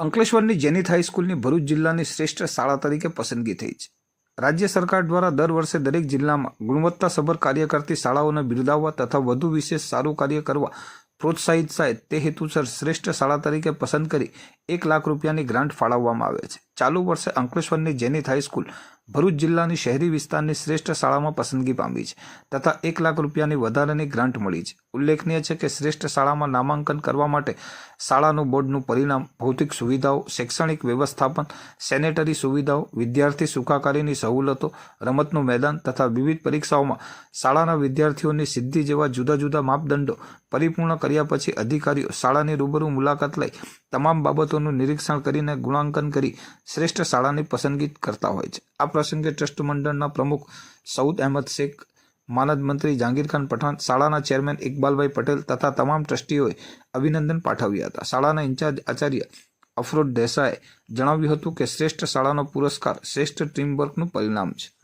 અંકલેશ્વરની zenith હાઈસ્કૂલની Bharuch જિલ્લાની શ્રેષ્ઠ શાળા તરીકે પસંદગી થઈ છે. રાજ્ય સરકાર દ્વારા દર વર્ષે દરેક જિલ્લામાં ગુણવત્તાસભર કાર્ય કરતી શાળાઓને બિરદાવવા તથા વધુ વિશેષ સારું કાર્ય કરવા પ્રોત્સાહિત થાય તે હેતુસર શ્રેષ્ઠ શાળા તરીકે પસંદ કરી એક લાખ રૂપિયાની ગ્રાન્ટ ફાળવવામાં આવે છે. ચાલુ વર્ષે અંકલેશ્વરની જેનિથ હાઈસ્કૂલ ભરૂચ જિલ્લાની શહેરી વિસ્તારની શ્રેષ્ઠ શાળામાં પસંદગી પામી છે તથા એક લાખ રૂપિયાની વધારાની ગ્રાન્ટ મળી છે. ઉલ્લેખનીય છે કે શ્રેષ્ઠ શાળામાં નામાંકન કરવા માટે શાળાનું બોર્ડનું પરિણામ, ભૌતિક સુવિધાઓ, શૈક્ષણિક વ્યવસ્થાપન, સેનેટરી સુવિધાઓ, વિદ્યાર્થી સુખાકારીની સવલતો, રમતનું મેદાન તથા વિવિધ પરીક્ષાઓમાં શાળાના વિદ્યાર્થીઓની સિદ્ધિ જેવા જુદા જુદા માપદંડો પરિપૂર્ણ કર્યા પછી અધિકારીઓ શાળાની રૂબરૂ મુલાકાત લઈ તમામ બાબતોનું નિરીક્ષણ કરીને ગુણાંકન કરી શ્રેષ્ઠ શાળાની પસંદગી કરતા હોય છે. આ પ્રસંગે ટ્રસ્ટ મંડળના પ્રમુખ સઉદ અહેમદ શેખ, માનદ મંત્રી જહાંગીરખાન પઠાણ, શાળાના ચેરમેન ઇકબાલભાઈ પટેલ તથા તમામ ટ્રસ્ટીઓએ અભિનંદન પાઠવ્યા હતા. શાળાના ઇન્ચાર્જ આચાર્ય અફરોજ દેસાએ જણાવ્યું હતું કે શ્રેષ્ઠ શાળાનો પુરસ્કાર શ્રેષ્ઠ ટીમવર્કનું પરિણામ છે.